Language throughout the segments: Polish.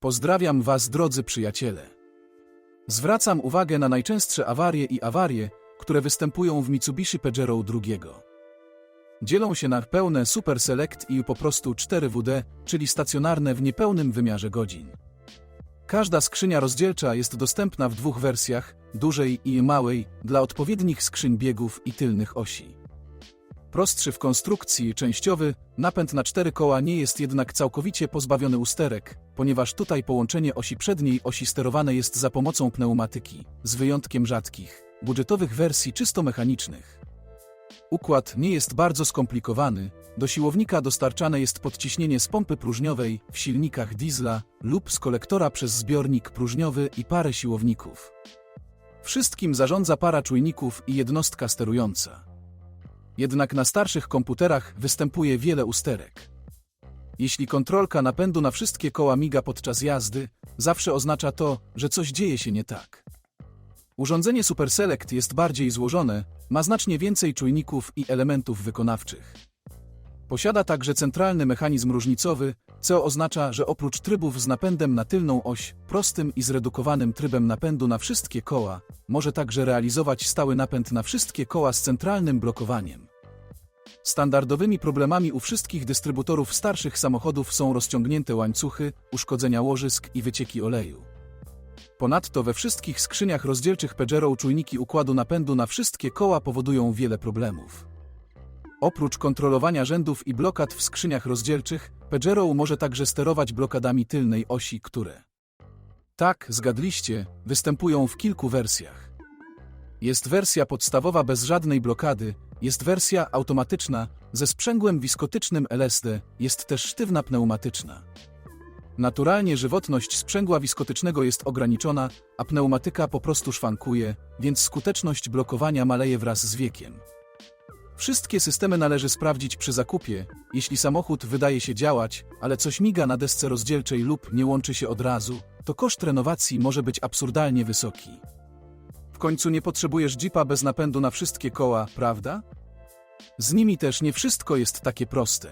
Pozdrawiam Was, drodzy przyjaciele. Zwracam uwagę na najczęstsze awarie i awarie, które występują w Mitsubishi Pajero II. Dzielą się na pełne Super Select i po prostu 4WD, czyli stacjonarne w niepełnym wymiarze godzin. Każda skrzynia rozdzielcza jest dostępna w dwóch wersjach, dużej i małej, dla odpowiednich skrzyń biegów i tylnych osi. Prostszy w konstrukcji, częściowy, napęd na cztery koła nie jest jednak całkowicie pozbawiony usterek, ponieważ tutaj połączenie osi przedniej osi sterowane jest za pomocą pneumatyki, z wyjątkiem rzadkich, budżetowych wersji czysto mechanicznych. Układ nie jest bardzo skomplikowany, do siłownika dostarczane jest podciśnienie z pompy próżniowej w silnikach diesla lub z kolektora przez zbiornik próżniowy i parę siłowników. Wszystkim zarządza para czujników i jednostka sterująca. Jednak na starszych komputerach występuje wiele usterek. Jeśli kontrolka napędu na wszystkie koła miga podczas jazdy, zawsze oznacza to, że coś dzieje się nie tak. Urządzenie Super Select jest bardziej złożone, ma znacznie więcej czujników i elementów wykonawczych. Posiada także centralny mechanizm różnicowy, co oznacza, że oprócz trybów z napędem na tylną oś, prostym i zredukowanym trybem napędu na wszystkie koła, może także realizować stały napęd na wszystkie koła z centralnym blokowaniem. Standardowymi problemami u wszystkich dystrybutorów starszych samochodów są rozciągnięte łańcuchy, uszkodzenia łożysk i wycieki oleju. Ponadto we wszystkich skrzyniach rozdzielczych Pajero czujniki układu napędu na wszystkie koła powodują wiele problemów. Oprócz kontrolowania rzędów i blokad w skrzyniach rozdzielczych, Pajero może także sterować blokadami tylnej osi, które tak, zgadliście, występują w kilku wersjach. Jest wersja podstawowa bez żadnej blokady, jest wersja automatyczna ze sprzęgłem wiskotycznym LSD, jest też sztywna pneumatyczna. Naturalnie żywotność sprzęgła wiskotycznego jest ograniczona, a pneumatyka po prostu szwankuje, więc skuteczność blokowania maleje wraz z wiekiem. Wszystkie systemy należy sprawdzić przy zakupie, jeśli samochód wydaje się działać, ale coś miga na desce rozdzielczej lub nie łączy się od razu, to koszt renowacji może być absurdalnie wysoki. W końcu nie potrzebujesz jeepa bez napędu na wszystkie koła, prawda? Z nimi też nie wszystko jest takie proste.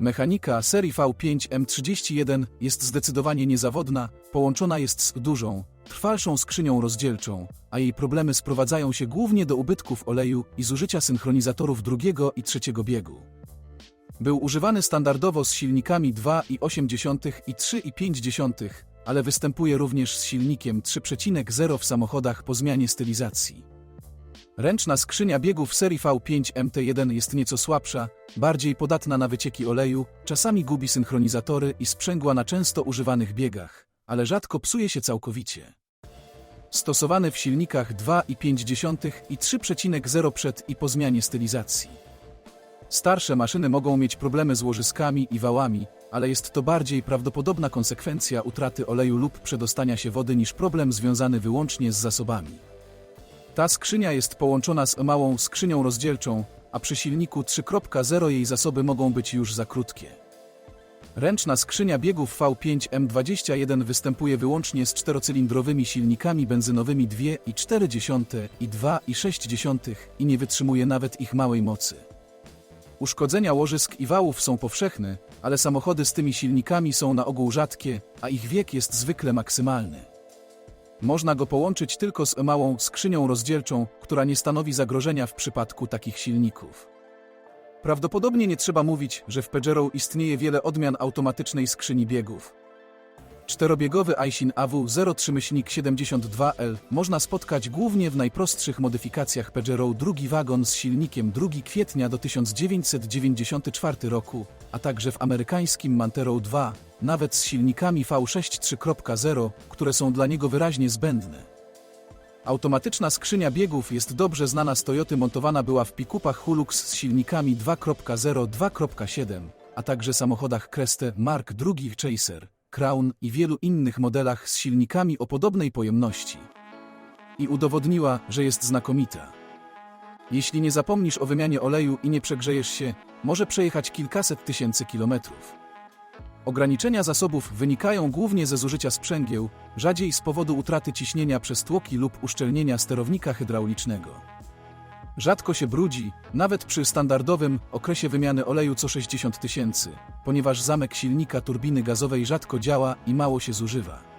Mechanika serii V5 M31 jest zdecydowanie niezawodna, połączona jest z dużą, trwalszą skrzynią rozdzielczą, a jej problemy sprowadzają się głównie do ubytków oleju i zużycia synchronizatorów drugiego i trzeciego biegu. Był używany standardowo z silnikami 2,8 i 3,5, ale występuje również z silnikiem 3,0 w samochodach po zmianie stylizacji. Ręczna skrzynia biegów serii V5 MT1 jest nieco słabsza, bardziej podatna na wycieki oleju, czasami gubi synchronizatory i sprzęgła na często używanych biegach, ale rzadko psuje się całkowicie. Stosowany w silnikach 2,5 i 3,0 przed i po zmianie stylizacji. Starsze maszyny mogą mieć problemy z łożyskami i wałami, ale jest to bardziej prawdopodobna konsekwencja utraty oleju lub przedostania się wody niż problem związany wyłącznie z zasobami. Ta skrzynia jest połączona z małą skrzynią rozdzielczą, a przy silniku 3.0 jej zasoby mogą być już za krótkie. Ręczna skrzynia biegów V5M21 występuje wyłącznie z czterocylindrowymi silnikami benzynowymi 2,4 i 2,6 i nie wytrzymuje nawet ich małej mocy. Uszkodzenia łożysk i wałów są powszechne, ale samochody z tymi silnikami są na ogół rzadkie, a ich wiek jest zwykle maksymalny. Można go połączyć tylko z małą skrzynią rozdzielczą, która nie stanowi zagrożenia w przypadku takich silników. Prawdopodobnie nie trzeba mówić, że w Pajero istnieje wiele odmian automatycznej skrzyni biegów. Czterobiegowy Aisin AW03-72L można spotkać głównie w najprostszych modyfikacjach Pajero drugi wagon z silnikiem 2 kwietnia do 1994 roku, a także w amerykańskim Mantero 2, nawet z silnikami V6 3.0, które są dla niego wyraźnie zbędne. Automatyczna skrzynia biegów jest dobrze znana z Toyoty montowana była w pikupach Hulux z silnikami 2.0 2.7, a także samochodach Creste Mark II Chaser, Crown i wielu innych modelach z silnikami o podobnej pojemności. I udowodniła, że jest znakomita. Jeśli nie zapomnisz o wymianie oleju i nie przegrzejesz się, może przejechać kilkaset tysięcy kilometrów. Ograniczenia zasobów wynikają głównie ze zużycia sprzęgieł, rzadziej z powodu utraty ciśnienia przez tłoki lub uszczelnienia sterownika hydraulicznego. Rzadko się brudzi, nawet przy standardowym okresie wymiany oleju co 60 tysięcy, ponieważ zamek silnika turbiny gazowej rzadko działa i mało się zużywa.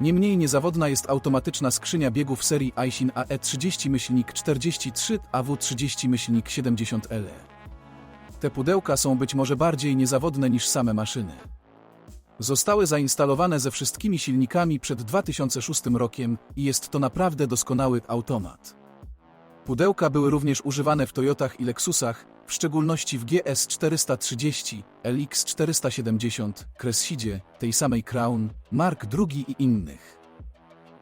Niemniej niezawodna jest automatyczna skrzynia biegów serii Aisin E AE30-43 AW30-70L. Te pudełka są być może bardziej niezawodne niż same maszyny. Zostały zainstalowane ze wszystkimi silnikami przed 2006 rokiem i jest to naprawdę doskonały automat. Pudełka były również używane w Toyotach i Lexusach, w szczególności w GS 430, LX 470, Cressidzie, tej samej Crown, Mark II i innych.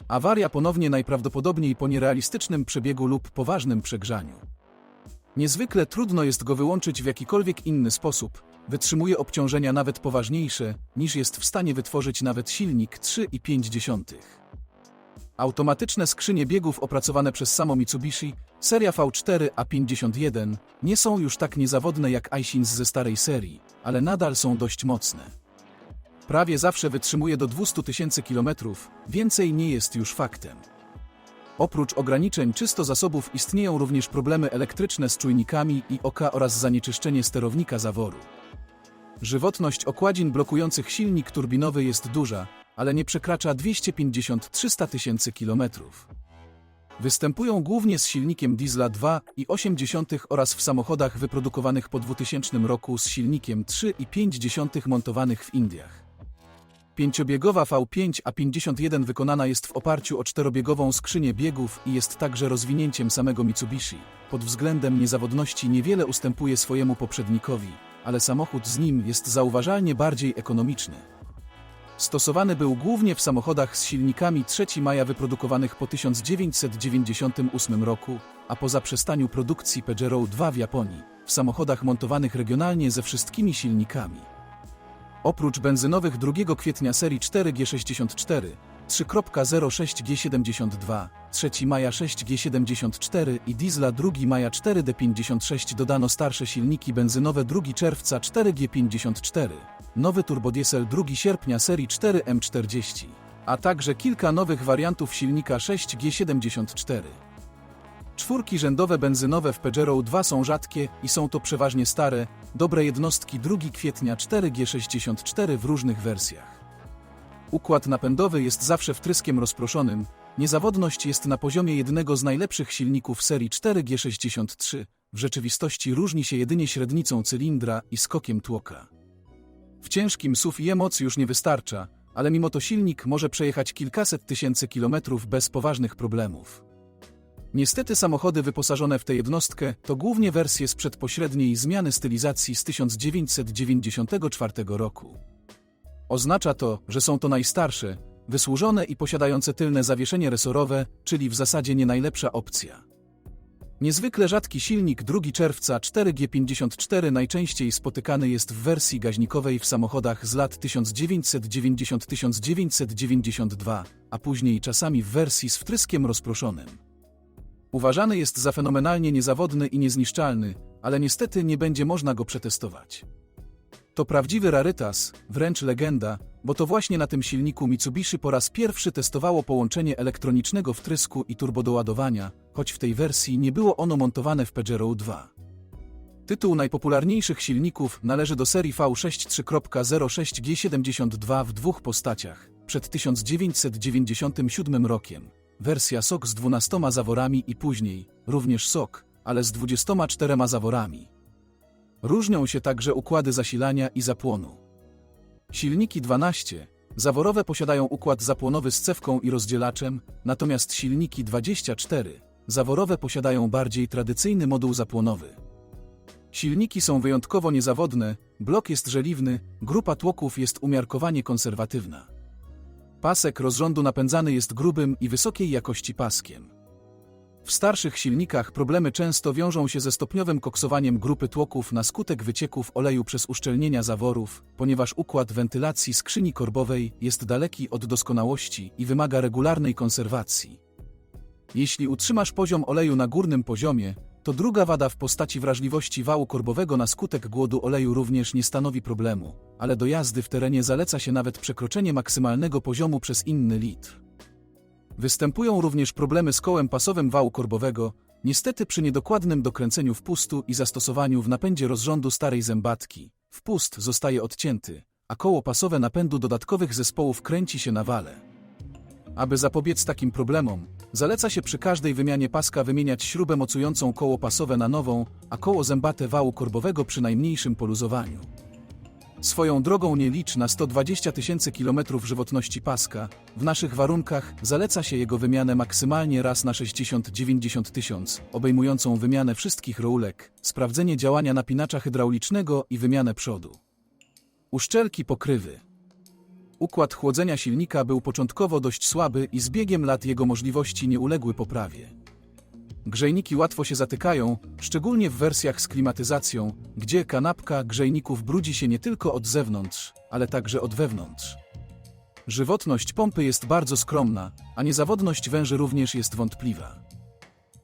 Awaria ponownie najprawdopodobniej po nierealistycznym przebiegu lub poważnym przegrzaniu. Niezwykle trudno jest go wyłączyć w jakikolwiek inny sposób, wytrzymuje obciążenia nawet poważniejsze, niż jest w stanie wytworzyć nawet silnik 3,5. Automatyczne skrzynie biegów opracowane przez samo Mitsubishi, seria V4 A51, nie są już tak niezawodne jak Aisins ze starej serii, ale nadal są dość mocne. Prawie zawsze wytrzymuje do 200 tysięcy kilometrów, więcej nie jest już faktem. Oprócz ograniczeń czysto zasobów istnieją również problemy elektryczne z czujnikami i oka oraz zanieczyszczenie sterownika zaworu. Żywotność okładzin blokujących silnik turbinowy jest duża, ale nie przekracza 250-300 tysięcy kilometrów. Występują głównie z silnikiem diesla 2,8 oraz w samochodach wyprodukowanych po 2000 roku z silnikiem 3,5 montowanych w Indiach. Pięciobiegowa V5 A51 wykonana jest w oparciu o czterobiegową skrzynię biegów i jest także rozwinięciem samego Mitsubishi. Pod względem niezawodności niewiele ustępuje swojemu poprzednikowi, ale samochód z nim jest zauważalnie bardziej ekonomiczny. Stosowany był głównie w samochodach z silnikami 3 maja wyprodukowanych po 1998 roku, a po zaprzestaniu produkcji Peugeot 2 w Japonii, w samochodach montowanych regionalnie ze wszystkimi silnikami. Oprócz benzynowych 2 kwietnia serii 4G64, 3.06G72, 3 maja 6G74 i diesla 2 maja 4D56 dodano starsze silniki benzynowe 2 czerwca 4G54, nowy turbodiesel 2 sierpnia serii 4M40, a także kilka nowych wariantów silnika 6G74. Czwórki rzędowe benzynowe w Peugeot 2 są rzadkie i są to przeważnie stare, dobre jednostki 2 kwietnia 4G64 w różnych wersjach. Układ napędowy jest zawsze wtryskiem rozproszonym, niezawodność jest na poziomie jednego z najlepszych silników serii 4G63, w rzeczywistości różni się jedynie średnicą cylindra i skokiem tłoka. W ciężkim SUV moc już nie wystarcza, ale mimo to silnik może przejechać kilkaset tysięcy kilometrów bez poważnych problemów. Niestety samochody wyposażone w tę jednostkę to głównie wersje sprzed pośredniej zmiany stylizacji z 1994 roku. Oznacza to, że są to najstarsze, wysłużone i posiadające tylne zawieszenie resorowe, czyli w zasadzie nie najlepsza opcja. Niezwykle rzadki silnik 2 czerwca 4G54 najczęściej spotykany jest w wersji gaźnikowej w samochodach z lat 1990-1992, a później czasami w wersji z wtryskiem rozproszonym. Uważany jest za fenomenalnie niezawodny i niezniszczalny, ale niestety nie będzie można go przetestować. To prawdziwy rarytas, wręcz legenda, bo to właśnie na tym silniku Mitsubishi po raz pierwszy testowało połączenie elektronicznego wtrysku i turbodoładowania, choć w tej wersji nie było ono montowane w Peugeot 2. Tytuł najpopularniejszych silników należy do serii V6 3.06G72 w dwóch postaciach, przed 1997 rokiem. Wersja SOK z 12 zaworami i później, również SOK, ale z 24 zaworami. Różnią się także układy zasilania i zapłonu. Silniki 12 zaworowe posiadają układ zapłonowy z cewką i rozdzielaczem, natomiast silniki 24 zaworowe posiadają bardziej tradycyjny moduł zapłonowy. Silniki są wyjątkowo niezawodne, blok jest żeliwny, grupa tłoków jest umiarkowanie konserwatywna. Pasek rozrządu napędzany jest grubym i wysokiej jakości paskiem. W starszych silnikach problemy często wiążą się ze stopniowym koksowaniem grupy tłoków na skutek wycieków oleju przez uszczelnienia zaworów, ponieważ układ wentylacji skrzyni korbowej jest daleki od doskonałości i wymaga regularnej konserwacji. Jeśli utrzymasz poziom oleju na górnym poziomie, to druga wada w postaci wrażliwości wału korbowego na skutek głodu oleju również nie stanowi problemu, ale do jazdy w terenie zaleca się nawet przekroczenie maksymalnego poziomu przez inny litr. Występują również problemy z kołem pasowym wału korbowego, Niestety przy niedokładnym dokręceniu wpustu i zastosowaniu w napędzie rozrządu starej zębatki, wpust zostaje odcięty, a koło pasowe napędu dodatkowych zespołów kręci się na wale. Aby zapobiec takim problemom, zaleca się przy każdej wymianie paska wymieniać śrubę mocującą koło pasowe na nową, a koło zębate wału korbowego przy najmniejszym poluzowaniu. Swoją drogą nie licz na 120 tysięcy kilometrów żywotności paska, w naszych warunkach zaleca się jego wymianę maksymalnie raz na 60-90 tysiąc, obejmującą wymianę wszystkich rulek, sprawdzenie działania napinacza hydraulicznego i wymianę przodu. Uszczelki pokrywy. Układ chłodzenia silnika był początkowo dość słaby i z biegiem lat jego możliwości nie uległy poprawie. Grzejniki łatwo się zatykają, szczególnie w wersjach z klimatyzacją, gdzie kanapka grzejników brudzi się nie tylko od zewnątrz, ale także od wewnątrz. Żywotność pompy jest bardzo skromna, a niezawodność węży również jest wątpliwa.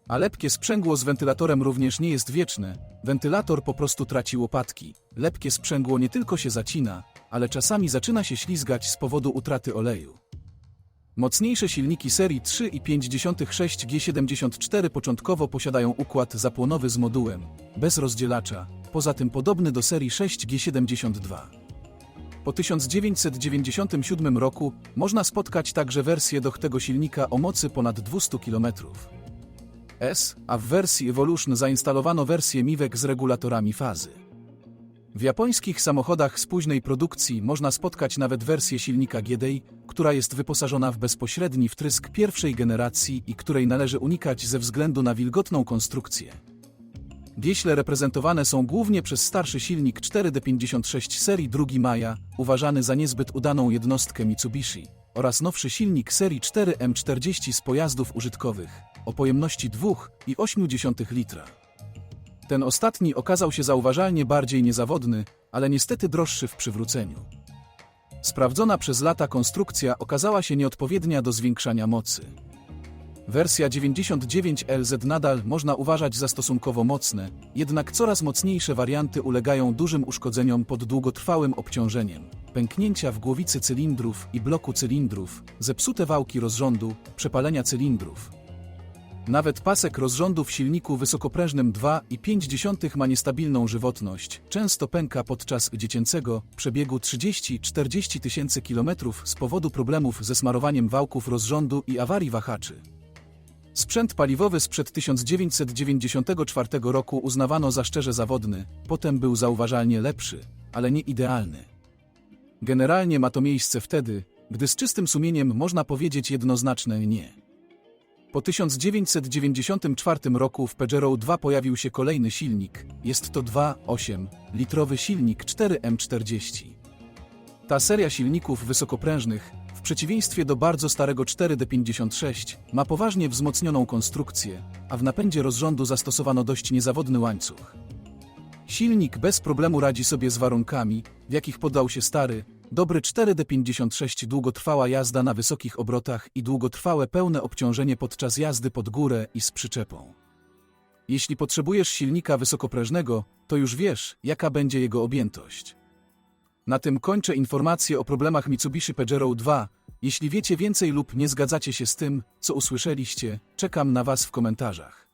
A lepkie sprzęgło z wentylatorem również nie jest wieczne, wentylator po prostu traci łopatki. Lepkie sprzęgło nie tylko się zacina, ale czasami zaczyna się ślizgać z powodu utraty oleju. Mocniejsze silniki serii 3,56 G74 początkowo posiadają układ zapłonowy z modułem, bez rozdzielacza, poza tym podobny do serii 6 G72. Po 1997 roku można spotkać także wersję do tego silnika o mocy ponad 200 km. S, a w wersji Evolution zainstalowano wersję MIWEK z regulatorami fazy. W japońskich samochodach z późnej produkcji można spotkać nawet wersję silnika GDI, która jest wyposażona w bezpośredni wtrysk pierwszej generacji i której należy unikać ze względu na wilgotną konstrukcję. Wieśle reprezentowane są głównie przez starszy silnik 4D56 serii 2 Maja, uważany za niezbyt udaną jednostkę Mitsubishi, oraz nowszy silnik serii 4M40 z pojazdów użytkowych, o pojemności 2,8 litra. Ten ostatni okazał się zauważalnie bardziej niezawodny, ale niestety droższy w przywróceniu. Sprawdzona przez lata konstrukcja okazała się nieodpowiednia do zwiększania mocy. Wersja 99LZ nadal można uważać za stosunkowo mocne, jednak coraz mocniejsze warianty ulegają dużym uszkodzeniom pod długotrwałym obciążeniem. Pęknięcia w głowicy cylindrów i bloku cylindrów, zepsute wałki rozrządu, przepalenia cylindrów. Nawet pasek rozrządu w silniku wysokoprężnym 2,5 ma niestabilną żywotność. Często pęka podczas dziecięcego przebiegu 30-40 tysięcy kilometrów z powodu problemów ze smarowaniem wałków rozrządu i awarii wahaczy. Sprzęt paliwowy sprzed 1994 roku uznawano za szczerze zawodny, potem był zauważalnie lepszy, ale nie idealny. Generalnie ma to miejsce wtedy, gdy z czystym sumieniem można powiedzieć jednoznaczne nie. Po 1994 roku w Peugeot 2 pojawił się kolejny silnik. Jest to 2.8 litrowy silnik 4M40. Ta seria silników wysokoprężnych, w przeciwieństwie do bardzo starego 4D56, ma poważnie wzmocnioną konstrukcję, a w napędzie rozrządu zastosowano dość niezawodny łańcuch. Silnik bez problemu radzi sobie z warunkami, w jakich podał się stary, dobry 4D56 długotrwała jazda na wysokich obrotach i długotrwałe pełne obciążenie podczas jazdy pod górę i z przyczepą. Jeśli potrzebujesz silnika wysokoprężnego, to już wiesz, jaka będzie jego objętość. Na tym kończę informacje o problemach Mitsubishi Pajero 2. Jeśli wiecie więcej lub nie zgadzacie się z tym, co usłyszeliście, czekam na Was w komentarzach.